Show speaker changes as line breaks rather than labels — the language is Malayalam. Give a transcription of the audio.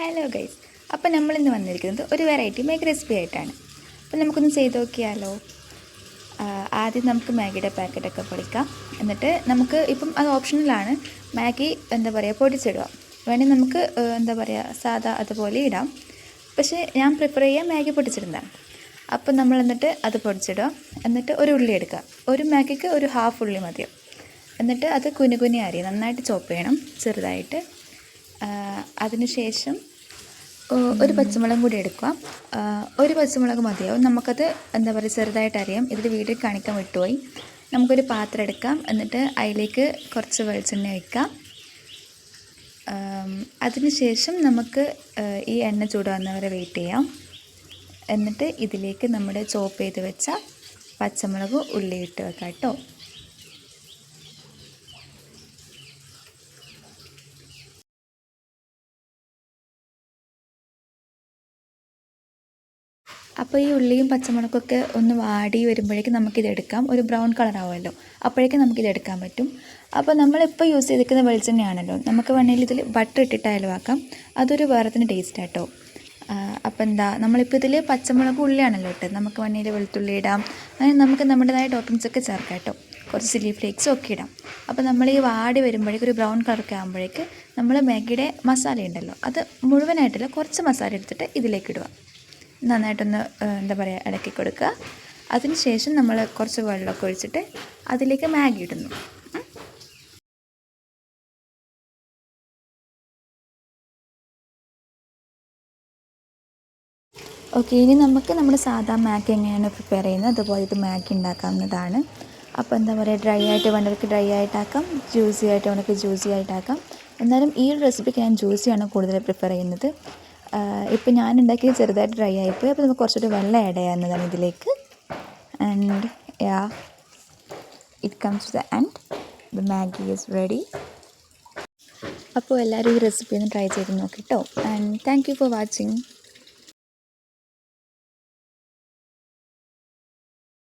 ഹലോ ഗൈസ് അപ്പോൾ നമ്മൾ ഇന്ന് വന്നിരിക്കുന്നത് ഒരു വെറൈറ്റി മാഗി റെസിപ്പി ആയിട്ടാണ്. അപ്പോൾ നമുക്കൊന്ന് ചെയ്ത് നോക്കിയാലോ? ആദ്യം നമുക്ക് മാഗിയുടെ പാക്കറ്റൊക്കെ പൊടിക്കാം എന്നിട്ട് നമുക്ക് ഇപ്പം അത് ഓപ്ഷണലാണ് മാഗി എന്താ പറയുക പൊടിച്ചിടുക. വേണമെങ്കിൽ നമുക്ക് എന്താ പറയുക സാധാ അതുപോലെ ഇടാം. പക്ഷേ ഞാൻ പ്രിഫർ ചെയ്യുക മാഗി പൊടിച്ചിടുന്നതാണ്. അപ്പോൾ നമ്മൾ എന്നിട്ട് അത് പൊടിച്ചിടുക. എന്നിട്ട് ഒരു ഉള്ളി എടുക്കുക. ഒരു മാഗിക്ക് ഒരു ഹാഫ് ഉള്ളി മതിയോ എന്നിട്ട് അത് കുനുകുനി അരി നന്നായിട്ട് ചോപ്പ് ചെയ്യണം. ചെറുതായിട്ട്. അതിനുശേഷം ഒരു പച്ചമുളകും കൂടി എടുക്കുക. ഒരു പച്ചമുളക് മതിയാവും. നമുക്കത് എന്താ പറയുക ചെറുതായിട്ട് അറിയാം ഇതിൽ വീട്ടിൽ കാണിക്കാൻ വിട്ടുപോയി. നമുക്കൊരു പാത്രം എടുക്കാം. എന്നിട്ട് അതിലേക്ക് കുറച്ച് വെളിച്ചെണ്ണ ഒഴിക്കാം. അതിനുശേഷം നമുക്ക് ഈ എണ്ണ ചൂടാകുന്നവരെ വെയിറ്റ് ചെയ്യാം. എന്നിട്ട് ഇതിലേക്ക് നമ്മുടെ ചോപ്പ് ചെയ്ത് വെച്ച പച്ചമുളക് ഉള്ളി ഇട്ട് വെക്കാം കേട്ടോ. അപ്പോൾ ഈ ഉള്ളിയും പച്ചമുളകൊക്കെ ഒന്ന് വാടി വരുമ്പോഴേക്കും നമുക്കിതെടുക്കാം. ഒരു ബ്രൗൺ കളർ ആവുമല്ലോ അപ്പോഴേക്കും നമുക്കിതെടുക്കാൻ പറ്റും. അപ്പോൾ നമ്മളിപ്പോൾ യൂസ് ചെയ്തിരിക്കുന്ന വെളിച്ചെണ്ണയാണല്ലോ. നമുക്ക് വേണമെങ്കിൽ ഇതിൽ ബട്ടർ ഇട്ടിട്ടായാലും ആക്കാം അതൊരു വേറെ തന്നെ ടേസ്റ്റ് ആട്ടോ അപ്പോൾ എന്താ നമ്മളിപ്പോൾ ഇതിൽ പച്ചമുളക് ഉള്ളിയാണല്ലോ ഇട്ടത്. നമുക്ക് വേണമെങ്കിൽ വെളുത്തുള്ളി ഇടാം. അങ്ങനെ നമുക്ക് നമ്മുടേതായ ടോപ്പിങ്സ് ഒക്കെ ചേർക്കാം കേട്ടോ കുറച്ച് ചില്ലി ഫ്ലേക്സും ഒക്കെ ഇടാം. അപ്പോൾ നമ്മൾ ഈ വാടി വരുമ്പോഴേക്കും ഒരു ബ്രൗൺ കളറൊക്കെ ആകുമ്പോഴേക്ക് നമ്മൾ മാഗിയുടെ മസാല ഉണ്ടല്ലോ അത് മുഴുവനായിട്ടല്ല കുറച്ച് മസാല എടുത്തിട്ട് ഇതിലേക്ക് ഇടുക. നന്നായിട്ടൊന്ന് എന്താ പറയുക ഇടക്കി കൊടുക്കുക. അതിനുശേഷം നമ്മൾ കുറച്ച് വെള്ളമൊക്കെ ഒഴിച്ചിട്ട് അതിലേക്ക് മാഗി ഇടുന്നു. ഓക്കെ ഇനി നമുക്ക് നമ്മുടെ സാധാ മാഗി എങ്ങനെയാണ് പ്രിപ്പയർ ചെയ്യുന്നത്? അതുപോലെ ഇത് മാഗി ഉണ്ടാക്കാവുന്നതാണ്. അപ്പോൾ എന്താ പറയുക ഡ്രൈ ആയിട്ട് വേണ്ടവർക്ക് ഡ്രൈ ആയിട്ടാക്കാം ജ്യൂസി ആയിട്ട് വേണ്ടവർക്ക് ജ്യൂസി ആയിട്ടാക്കാം. എന്നാലും ഈ റെസിപ്പിക്ക് ഞാൻ ജ്യൂസിയാണ് കൂടുതൽ പ്രിഫർ ചെയ്യുന്നത്. ഇപ്പോൾ ഞാൻ ഉണ്ടാക്കിയത് ചെറുതായിട്ട് ഡ്രൈ ആയിപ്പോയി അപ്പോൾ നമുക്ക് കുറച്ചുകൂടി വെള്ളം ആഡ് ചെയ്യാവുന്നതാണ് ഇതിലേക്ക്. And yeah it comes to the and the Maggi is ready അപ്പോൾ എല്ലാവരും ഈ റെസിപ്പി ഒന്ന് ട്രൈ ചെയ്ത് നോക്കിട്ടോ and thank you for watching